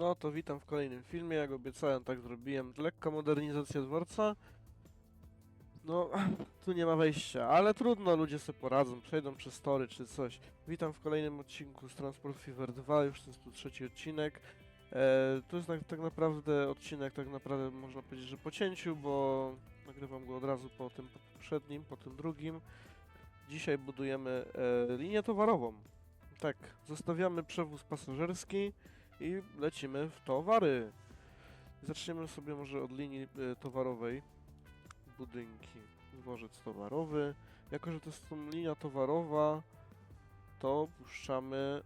No to witam w kolejnym filmie, jak obiecałem, tak zrobiłem. Lekka modernizacja dworca. No, tu nie ma wejścia, ale trudno, ludzie sobie poradzą, przejdą przez tory czy coś. Witam w kolejnym odcinku z Transport Fever 2, już to jest tu trzeci odcinek. E, to jest tak, tak naprawdę odcinek, tak naprawdę można powiedzieć, że po cięciu, bo nagrywam go od razu po tym poprzednim, po tym drugim. Dzisiaj budujemy e, linię towarową. Tak, zostawiamy przewóz pasażerski i lecimy w towary. Zaczniemy sobie może od linii e, towarowej. Budynki. Dworzec towarowy. Jako, że to jest linia towarowa, to puszczamy...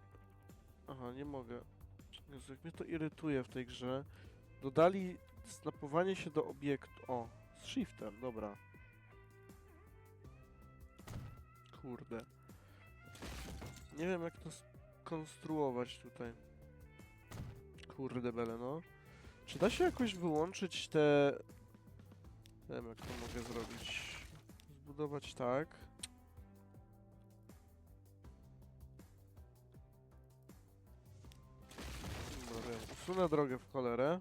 Aha, nie mogę. Jezu, jak mnie to irytuje w tej grze. Dodali snapowanie się do obiektu. O, z shiftem, dobra. Kurde. Nie wiem jak to skonstruować tutaj. Kurde bele, no. Czy da się jakoś wyłączyć te... Nie wiem jak to mogę zrobić. Zbudować tak. Dobra, wiem. Usunę drogę w cholerę.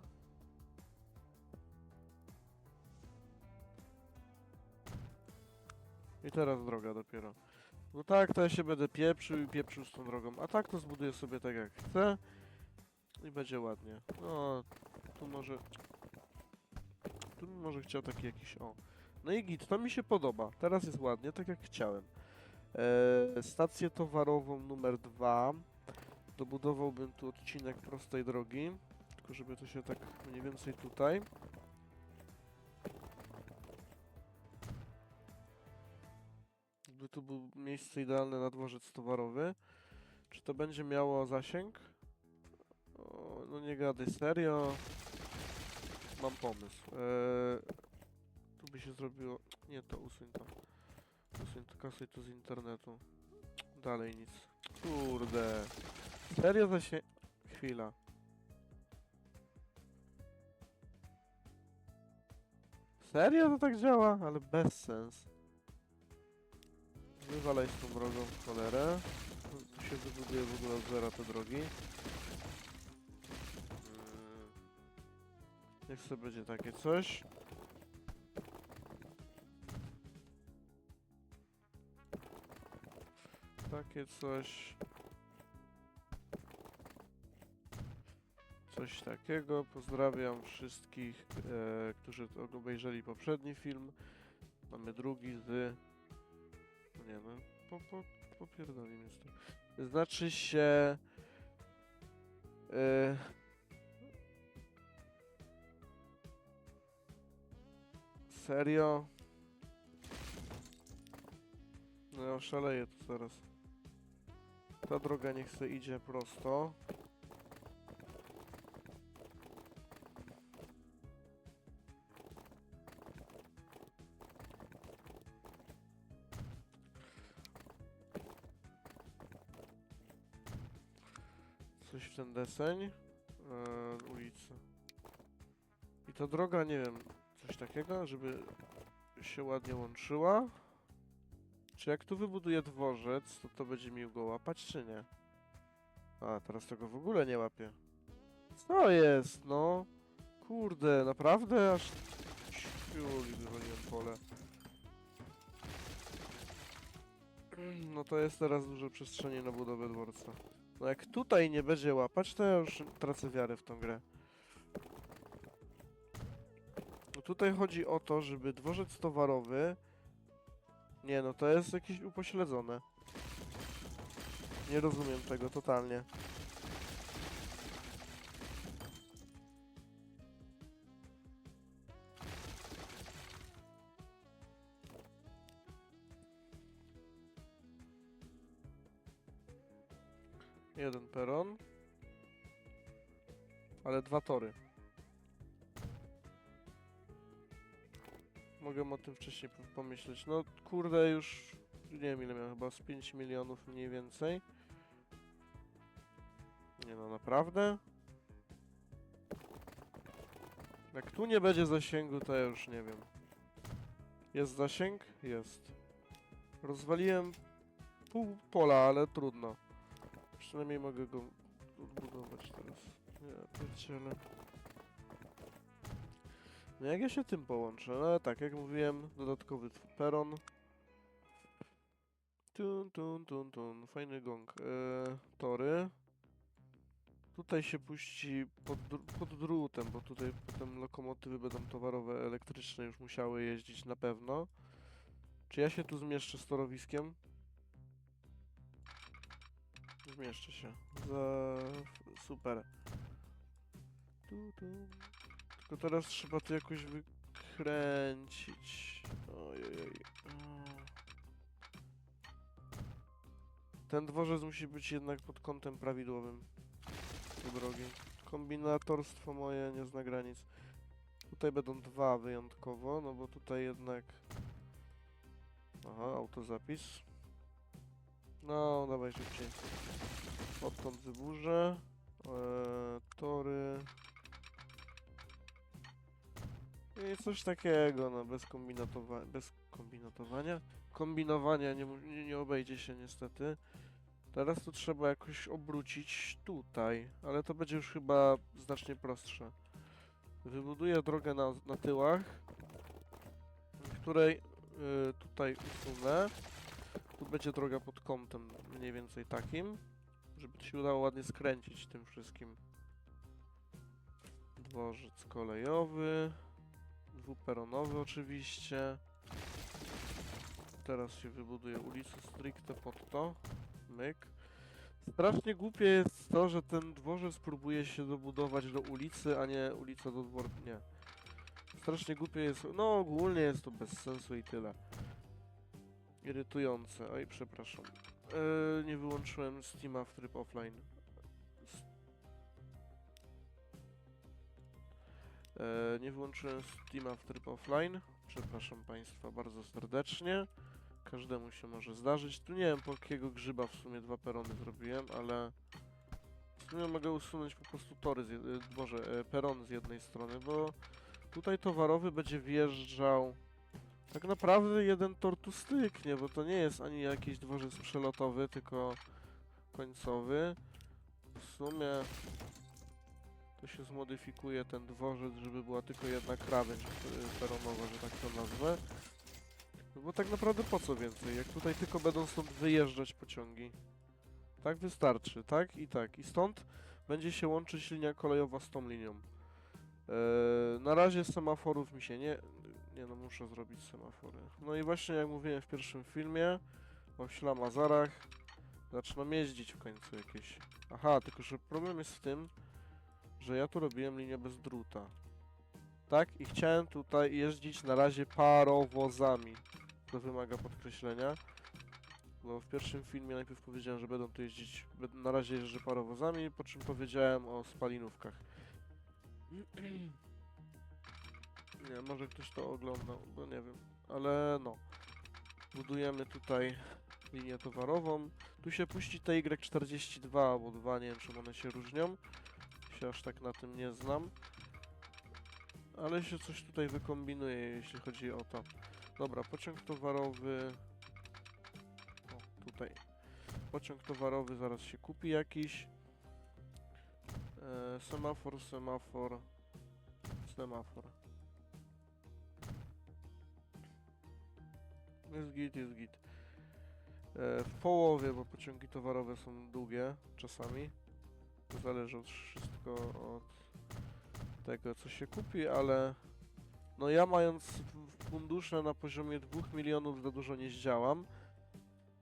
I teraz droga dopiero. No tak, to ja się będę pieprzył i pieprzył z tą drogą. A tak to zbuduję sobie tak jak chcę. I będzie ładnie. No, tu może... Tu bym może chciał taki jakiś, o. No i git, to mi się podoba. Teraz jest ładnie, tak jak chciałem. Eee, stację towarową numer 2. Dobudowałbym tu odcinek prostej drogi. Tylko żeby to się tak mniej więcej tutaj. Gdyby tu był miejsce idealne na dworzec towarowy. Czy to będzie miało zasięg? No nie gadaj, serio? Mam pomysł. Eee, tu by się zrobiło... Nie, to usuń to. Usuń kasuj to z internetu. Dalej nic. Kurde. Serio zasięg... Chwila. Serio to tak działa? Ale bez sens. Wywalaj z tą drogą w cholerę. Tu się wybuduje w ogóle od zera te drogi. Niech sobie będzie takie coś. Takie coś. Coś takiego. Pozdrawiam wszystkich, e, którzy obejrzeli poprzedni film. Mamy drugi z... Nie no, po, po, popierdolimy z. Znaczy się... E, serio? No ja szaleję tu zaraz. Ta droga niech se idzie prosto. Coś w ten deseń. Eee, ulicy. I ta droga, nie wiem, coś takiego, żeby się ładnie łączyła. Czy jak tu wybuduję dworzec, to to będzie mi go łapać, czy nie? A, teraz tego w ogóle nie łapię. Co jest, no? Kurde, naprawdę aż... Ciuli, wywaliłem pole. No to jest teraz dużo przestrzeni na budowę dworca. No jak tutaj nie będzie łapać, to ja już tracę wiarę w tą grę. Tutaj chodzi o to, żeby dworzec towarowy... Nie no, to jest jakieś upośledzone. Nie rozumiem tego totalnie. Jeden peron. Ale dwa tory. Mogę o tym wcześniej pomyśleć. No kurde już... Nie wiem ile miałem, chyba z 5 milionów mniej więcej. Nie no, naprawdę? Jak tu nie będzie zasięgu, to ja już nie wiem. Jest zasięg? Jest. Rozwaliłem pół pola, ale trudno. Przynajmniej mogę go odbudować teraz. Nie, pierdziele. No jak ja się tym połączę? No tak, jak mówiłem, dodatkowy peron. Tun, tun, tun, tun. Fajny gong. Eee, tory. Tutaj się puści pod, pod drutem, bo tutaj potem lokomotywy będą towarowe, elektryczne już musiały jeździć na pewno. Czy ja się tu zmieszczę z torowiskiem? Zmieszczę się. Za... Super. Tu, tu. Tylko teraz trzeba to jakoś wykręcić. Ojej. Ten dworzec musi być jednak pod kątem prawidłowym. Drogi. Kombinatorstwo moje nie zna granic. Tutaj będą dwa wyjątkowo, no bo tutaj jednak... Aha, autozapis. No, dawaj szybciej. Odtąd wyburzę. Eee, tory. I coś takiego, no, bez kombinatowania, bez kombinatowania? Kombinowania nie, nie, nie obejdzie się niestety. Teraz to trzeba jakoś obrócić tutaj, ale to będzie już chyba znacznie prostsze. Wybuduję drogę na, na tyłach, której y, tutaj usunę. Tu będzie droga pod kątem mniej więcej takim, żeby się udało ładnie skręcić tym wszystkim. Dworzec kolejowy, dwuperonowy oczywiście. Teraz się wybuduje ulicę stricte pod to. Myk. Strasznie głupie jest to, że ten dworzec próbuje się dobudować do ulicy, a nie ulica do dworu. Nie. Strasznie głupie jest. No ogólnie jest to bez sensu i tyle. Irytujące. Oj, przepraszam. Yy, nie wyłączyłem Steama w tryb offline. Yy, nie wyłączyłem Steama w tryb offline. Przepraszam Państwa bardzo serdecznie. Każdemu się może zdarzyć. Tu nie wiem po jakiego grzyba w sumie dwa perony zrobiłem, ale w sumie mogę usunąć po prostu tory, z jed- e, Boże, e, perony z jednej strony, bo tutaj towarowy będzie wjeżdżał tak naprawdę jeden tor tu styknie, bo to nie jest ani jakiś dworzec przelotowy, tylko końcowy. W sumie to się zmodyfikuje ten dworzec, żeby była tylko jedna krawędź e, peronowa, że tak to nazwę. No bo tak naprawdę po co więcej, jak tutaj tylko będą stąd wyjeżdżać pociągi. Tak wystarczy, tak i tak. I stąd będzie się łączyć linia kolejowa z tą linią. Eee, na razie semaforów mi się nie... Nie no, muszę zrobić semafory. No i właśnie jak mówiłem w pierwszym filmie o ślamazarach, zaczną jeździć w końcu jakieś. Aha, tylko że problem jest w tym, że ja tu robiłem linię bez druta. Tak? I chciałem tutaj jeździć na razie parowozami. To wymaga podkreślenia. Bo w pierwszym filmie najpierw powiedziałem, że będą tu jeździć, na razie jeżdżę parowozami, po czym powiedziałem o spalinówkach. Nie, może ktoś to oglądał, bo nie wiem, ale no. Budujemy tutaj linię towarową. Tu się puści TY42 albo 2, nie wiem czym one się różnią. Się aż tak na tym nie znam. Ale się coś tutaj wykombinuje, jeśli chodzi o to. Dobra, pociąg towarowy. O, tutaj. Pociąg towarowy zaraz się kupi jakiś. E, semafor, semafor. Semafor. Jest git, jest git. E, w połowie, bo pociągi towarowe są długie czasami. To zależy od wszystko od tego, co się kupi, ale no ja mając fundusze na poziomie 2 milionów za dużo nie zdziałam.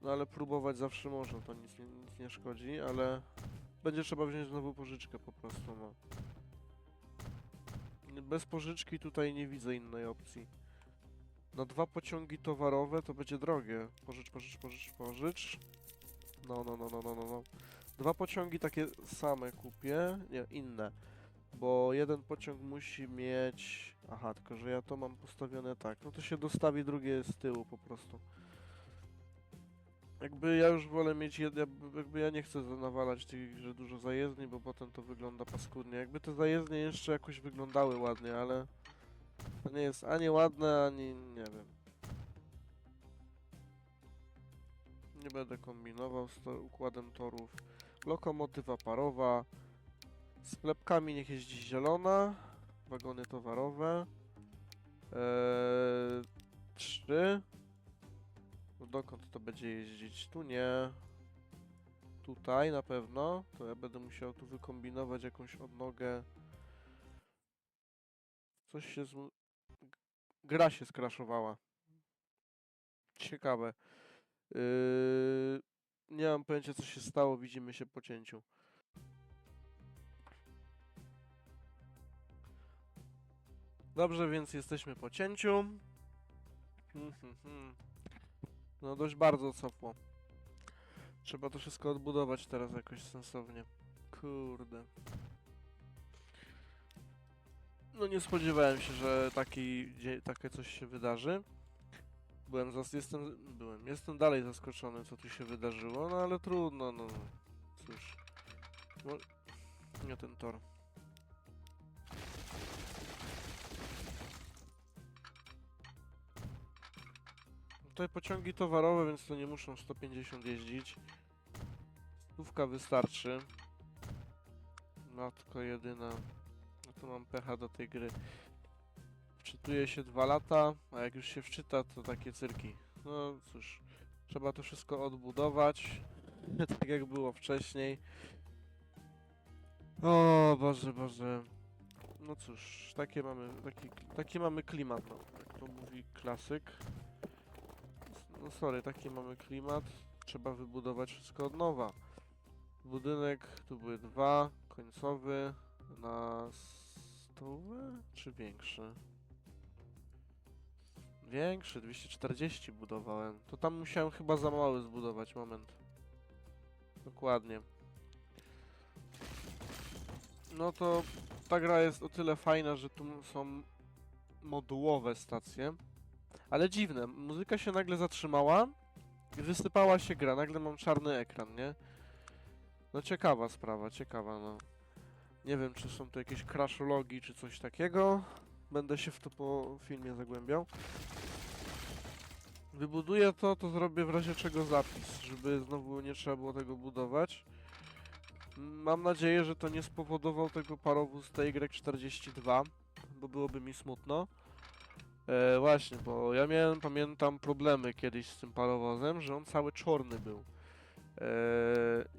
No ale próbować zawsze można, to nic, nic nie szkodzi, ale będzie trzeba wziąć znowu pożyczkę po prostu, no. Bez pożyczki tutaj nie widzę innej opcji. Na dwa pociągi towarowe to będzie drogie. Pożycz, pożycz, pożycz, pożycz. No, no, no, no, no, no, no. Dwa pociągi takie same kupię, nie, inne. Bo jeden pociąg musi mieć... Aha, tylko że ja to mam postawione tak. No to się dostawi drugie z tyłu po prostu. Jakby ja już wolę mieć jakby- ja nie chcę nawalać tych, że dużo zajezdni, bo potem to wygląda paskudnie. Jakby te zajezdnie jeszcze jakoś wyglądały ładnie, ale... To nie jest ani ładne, ani... nie wiem. Nie będę kombinował z to układem torów. Lokomotywa parowa. Sklepkami niech jeździ zielona. Wagony towarowe. Eee, trzy. No dokąd to będzie jeździć? Tu nie. Tutaj na pewno. To ja będę musiał tu wykombinować jakąś odnogę. Coś się z... Gra się skraszowała. Ciekawe. Yy... Nie mam pojęcia co się stało, widzimy się po cięciu. Dobrze, więc jesteśmy po cięciu. No dość bardzo cofło. Trzeba to wszystko odbudować teraz jakoś sensownie. Kurde. No nie spodziewałem się, że taki, takie coś się wydarzy. Byłem, zas jestem, byłem, jestem dalej zaskoczony, co tu się wydarzyło, no ale trudno, no cóż. No, nie ten tor. Tutaj pociągi towarowe, więc to nie muszą 150 jeździć. Stówka wystarczy. Matko jedyna. No to mam pecha do tej gry. Wczytuje się dwa lata, a jak już się wczyta, to takie cyrki. No cóż, trzeba to wszystko odbudować, tak jak było wcześniej. O Boże, Boże. No cóż, takie mamy, taki, taki mamy klimat, no, jak to mówi klasyk. No sorry, taki mamy klimat. Trzeba wybudować wszystko od nowa. Budynek, tu były dwa, końcowy, na stówę, czy większy? Większy, 240 budowałem. To tam musiałem chyba za mały zbudować, moment. Dokładnie. No to ta gra jest o tyle fajna, że tu są modułowe stacje. Ale dziwne, muzyka się nagle zatrzymała i wysypała się gra, nagle mam czarny ekran, nie? No ciekawa sprawa, ciekawa, no. Nie wiem, czy są to jakieś crashologi, czy coś takiego. Będę się w to po filmie zagłębiał. Wybuduję to, to zrobię w razie czego zapis, żeby znowu nie trzeba było tego budować. Mam nadzieję, że to nie spowodował tego parowóz TY42, bo byłoby mi smutno. E, właśnie, bo ja miałem, pamiętam, problemy kiedyś z tym parowozem, że on cały czarny był. E,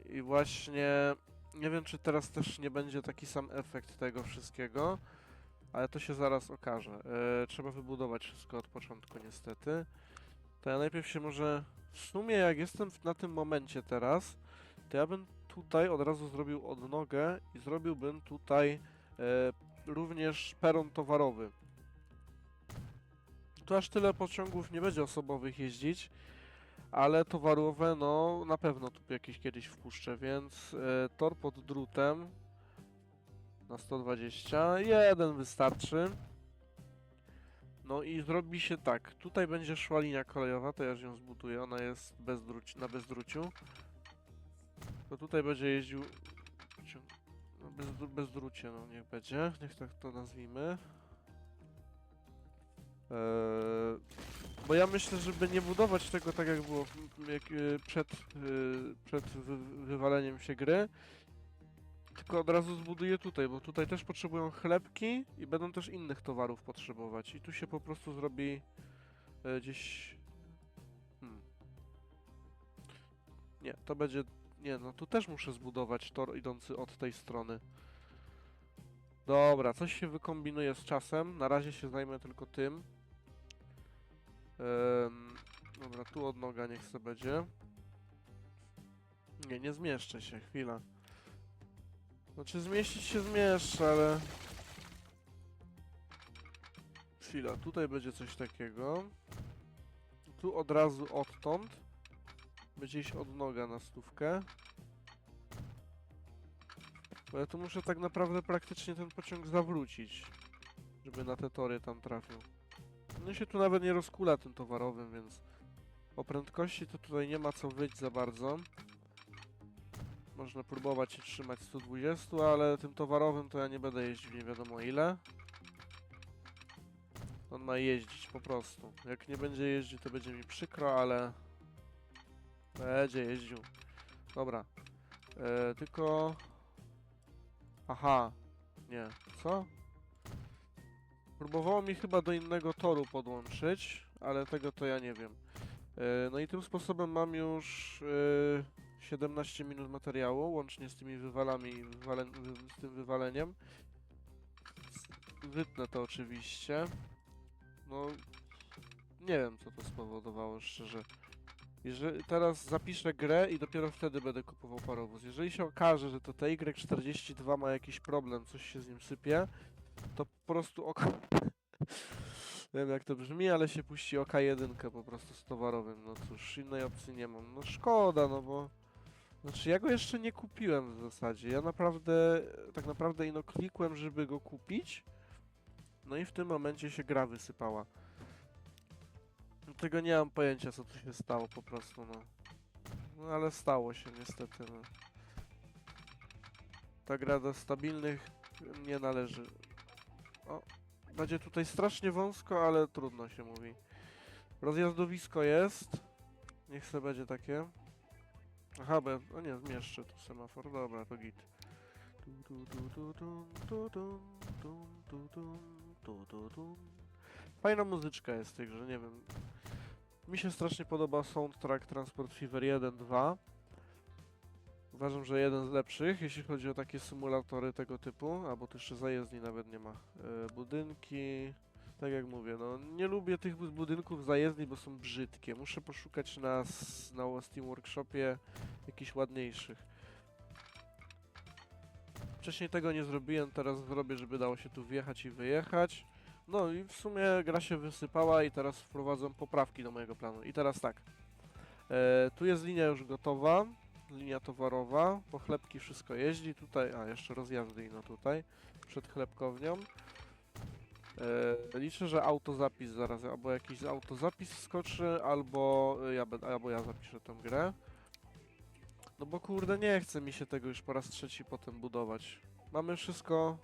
I właśnie nie wiem, czy teraz też nie będzie taki sam efekt tego wszystkiego, ale to się zaraz okaże. E, trzeba wybudować wszystko od początku, niestety. To ja najpierw się może. W sumie, jak jestem na tym momencie teraz, to ja bym tutaj od razu zrobił odnogę i zrobiłbym tutaj e, również peron towarowy. Tu aż tyle pociągów nie będzie osobowych jeździć, ale towarowe, no na pewno tu jakieś kiedyś wpuszczę, więc e, tor pod drutem na 120, jeden wystarczy. No i zrobi się tak, tutaj będzie szła linia kolejowa, to ja ją zbuduję, ona jest bezdruci, na bezdruciu. To tutaj będzie jeździł no bez, bezdrucie, no niech będzie, niech tak to nazwijmy. Eee, bo ja myślę, żeby nie budować tego tak jak było jak, e, przed, e, przed wy, wywaleniem się gry, tylko od razu zbuduję tutaj, bo tutaj też potrzebują chlebki i będą też innych towarów potrzebować. I tu się po prostu zrobi e, gdzieś... Hmm. Nie, to będzie... Nie, no tu też muszę zbudować tor idący od tej strony. Dobra, coś się wykombinuje z czasem. Na razie się zajmę tylko tym. Dobra, tu odnoga niech se będzie. Nie, nie zmieszczę się, chwila. Znaczy zmieścić się zmieszczę, ale... Chwila, tutaj będzie coś takiego. Tu od razu odtąd. Będzie iść odnoga na stówkę. Bo ja tu muszę tak naprawdę praktycznie ten pociąg zawrócić. Żeby na te tory tam trafił. No się tu nawet nie rozkula tym towarowym, więc... O prędkości to tutaj nie ma co wyjść za bardzo. Można próbować się trzymać 120, ale tym towarowym to ja nie będę jeździł nie wiadomo ile. On ma jeździć po prostu. Jak nie będzie jeździł, to będzie mi przykro, ale... Będzie jeździł. Dobra. E, tylko... Aha. Nie. Co? Próbowało mi chyba do innego toru podłączyć, ale tego to ja nie wiem. E, No i tym sposobem mam już e, 17 minut materiału, łącznie z tymi wywalami wywale, wy- z tym wywaleniem. Wytnę to oczywiście. No, nie wiem co to spowodowało, szczerze. Jeżeli teraz zapiszę grę i dopiero wtedy będę kupował parowóz. Jeżeli się okaże, że to TY42 ma jakiś problem, coś się z nim sypie, to po prostu ok. Wiem jak to brzmi, ale się puści OK1 po prostu z towarowym. No cóż, innej opcji nie mam. No szkoda, no bo. Znaczy ja go jeszcze nie kupiłem w zasadzie. Ja naprawdę, tak naprawdę ino klikłem, żeby go kupić. No i w tym momencie się gra wysypała. Tego nie mam pojęcia co tu się stało po prostu, no. No ale stało się niestety, no. Ta gra do stabilnych nie należy. O, będzie tutaj strasznie wąsko, ale trudno się mówi. Rozjazdowisko jest. Niech se będzie takie. Aha, bo ja, no nie, zmieszczę tu semafor, dobra, to git. Fajna muzyczka jest w tej grze, nie wiem. Mi się strasznie podoba soundtrack Transport Fever 1, 2. Uważam, że jeden z lepszych, jeśli chodzi o takie symulatory tego typu, albo tu jeszcze zajezdni nawet nie ma. Yy, budynki, tak jak mówię, no nie lubię tych bud- budynków zajezdni, bo są brzydkie. Muszę poszukać na, na Steam Workshopie jakichś ładniejszych. Wcześniej tego nie zrobiłem, teraz zrobię, żeby dało się tu wjechać i wyjechać. No i w sumie gra się wysypała i teraz wprowadzam poprawki do mojego planu. I teraz tak. E, tu jest linia już gotowa, linia towarowa, po chlebki wszystko jeździ, tutaj, a jeszcze rozjazdy no tutaj, przed chlebkownią. E, liczę, że autozapis zaraz, albo jakiś autozapis skoczy, albo ja, będę, albo ja zapiszę tę grę. No bo kurde, nie chce mi się tego już po raz trzeci potem budować. Mamy wszystko.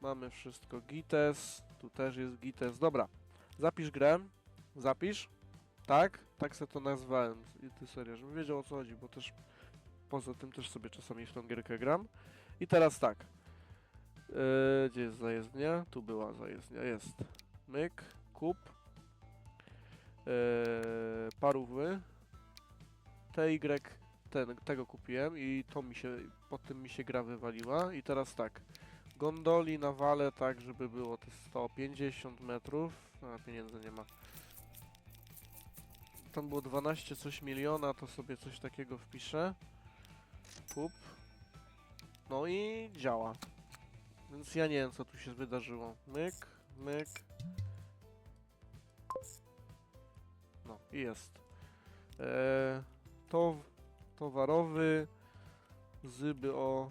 Mamy wszystko. Gites, tu też jest Gites. Dobra, zapisz grę. Zapisz. Tak? Tak se to nazwałem. I ty serio, żebym wiedział o co chodzi, bo też poza tym też sobie czasami w tą gierkę gram. I teraz tak. Yy, gdzie jest zajezdnia? Tu była zajezdnia, jest. Myk, kup. Yy, parówy. TY, ten, tego kupiłem i to mi się, po tym mi się gra wywaliła. I teraz tak. Gondoli na wale tak, żeby było te 150 metrów. A pieniędzy nie ma. Tam było 12 coś miliona, to sobie coś takiego wpiszę. Kup. No i działa. Więc ja nie wiem co tu się wydarzyło. Myk, myk. No i jest. Eee, to towarowy zyby o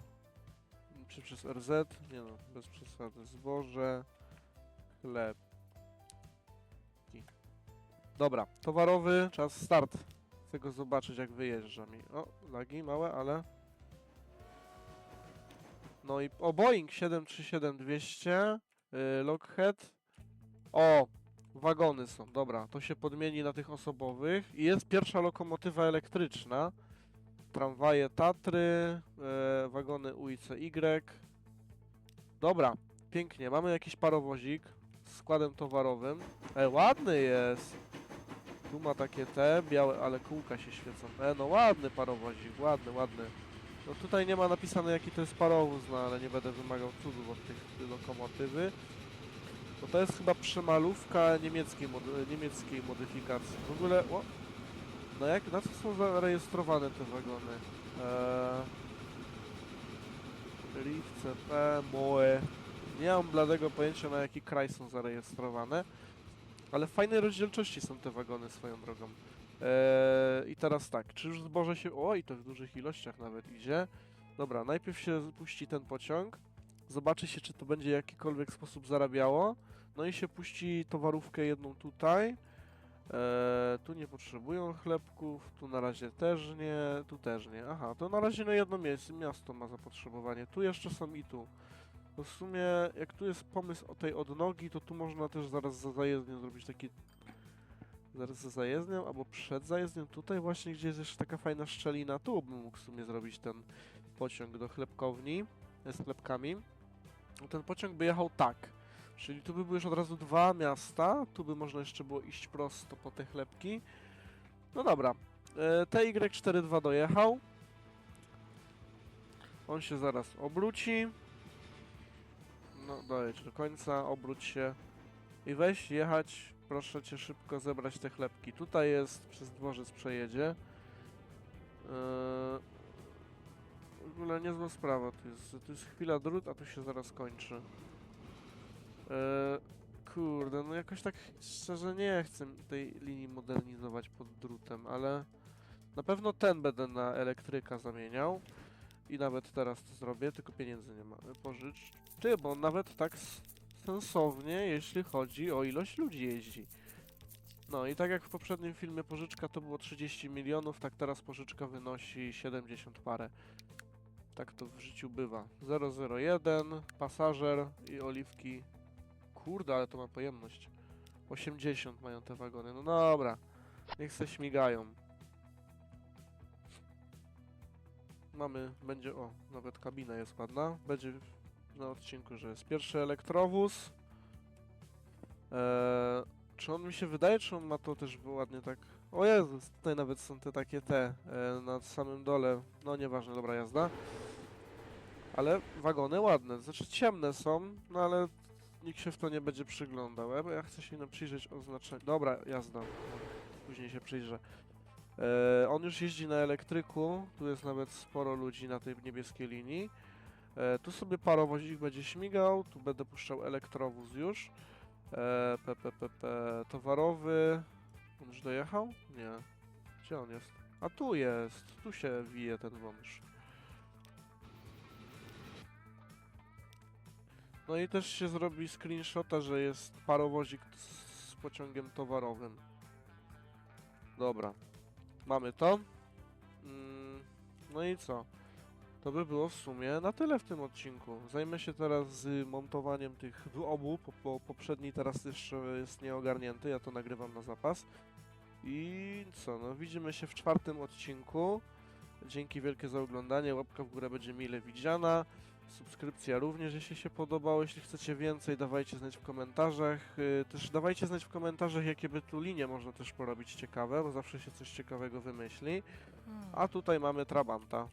czy przez RZ? Nie no, bez przesady. Zboże, chleb. Dobra, towarowy, czas start. Chcę go zobaczyć jak wyjeżdża mi. O, lagi małe, ale... No i o Boeing 737-200, yy, Lockheed. O, wagony są, dobra, to się podmieni na tych osobowych. I jest pierwsza lokomotywa elektryczna. Tramwaje Tatry, e, wagony UICY. Dobra, pięknie, mamy jakiś parowozik z składem towarowym. E, ładny jest. Tu ma takie te, białe, ale kółka się świecą. E, no ładny parowozik, ładny, ładny. No tutaj nie ma napisane jaki to jest parowóz, no ale nie będę wymagał cudów od tych lokomotywy. Bo to jest chyba przemalówka niemieckiej, mody niemieckiej modyfikacji. W ogóle, o, no jak, na co są zarejestrowane te wagony? Eee, RIF, CP, MOE. Nie mam bladego pojęcia na jaki kraj są zarejestrowane. Ale w fajnej rozdzielczości są te wagony swoją drogą. Eee, I teraz tak, czy już zboże się... O, i to w dużych ilościach nawet idzie. Dobra, najpierw się puści ten pociąg. Zobaczy się, czy to będzie w jakikolwiek sposób zarabiało. No i się puści towarówkę jedną tutaj. Eee, tu nie potrzebują chlebków, tu na razie też nie, tu też nie. Aha, to na razie na jedno miejsce, miasto ma zapotrzebowanie. Tu jeszcze są i tu. W sumie, jak tu jest pomysł o tej odnogi, to tu można też zaraz za zajezdnią zrobić taki... Zaraz za zajezdnią, albo przed zajezdnią. Tutaj właśnie, gdzie jest jeszcze taka fajna szczelina, tu bym mógł w sumie zrobić ten pociąg do chlebkowni z chlebkami, no ten pociąg by jechał tak. Czyli tu by były już od razu dwa miasta, tu by można jeszcze było iść prosto po te chlebki. No dobra, e, TY42 dojechał. On się zaraz obróci. No, dojedź do końca, obróć się i weź jechać, proszę cię szybko zebrać te chlebki. Tutaj jest, przez dworzec przejedzie. Eee, w ogóle niezła sprawa, tu jest, tu jest chwila drut, a tu się zaraz kończy. Eee, kurde, no jakoś tak szczerze nie chcę tej linii modernizować pod drutem, ale na pewno ten będę na elektryka zamieniał. I nawet teraz to zrobię, tylko pieniędzy nie ma. Pożycz. Ty, bo nawet tak sensownie, jeśli chodzi o ilość ludzi jeździ. No i tak jak w poprzednim filmie pożyczka to było 30 milionów, tak teraz pożyczka wynosi 70 parę. Tak to w życiu bywa. 001, pasażer i oliwki. Kurde, ale to ma pojemność. 80 mają te wagony. No dobra, niech se śmigają. Mamy, będzie, o, nawet kabina jest ładna. Będzie na odcinku, że jest pierwszy elektrowóz. Eee, czy on mi się wydaje, czy on ma to też ładnie tak... O Jezus, tutaj nawet są te takie te, e, na samym dole, no nieważne, dobra jazda. Ale wagony ładne, znaczy ciemne są, no ale nikt się w to nie będzie przyglądał, bo ja chcę się nam przyjrzeć oznaczeniu. Dobra, jazda, później się przyjrzę. E, on już jeździ na elektryku, tu jest nawet sporo ludzi na tej niebieskiej linii. E, tu sobie parowozik będzie śmigał, tu będę puszczał elektrowóz już. E, p, p, p, p, towarowy. On już dojechał? Nie. Gdzie on jest? A tu jest, tu się wije ten wąż. No i też się zrobi screenshota, że jest parowozik z pociągiem towarowym. Dobra. Mamy to. Mm, no i co? To by było w sumie na tyle w tym odcinku. Zajmę się teraz z montowaniem tych obu, bo, poprzedni teraz jeszcze jest nieogarnięty, ja to nagrywam na zapas. I co, no widzimy się w czwartym odcinku. Dzięki wielkie za oglądanie, łapka w górę będzie mile widziana. Subskrypcja również, jeśli się podobało. Jeśli chcecie więcej, dawajcie znać w komentarzach. Yy, też dawajcie znać w komentarzach, jakie by tu linie można też porobić ciekawe, bo zawsze się coś ciekawego wymyśli. A tutaj mamy Trabanta.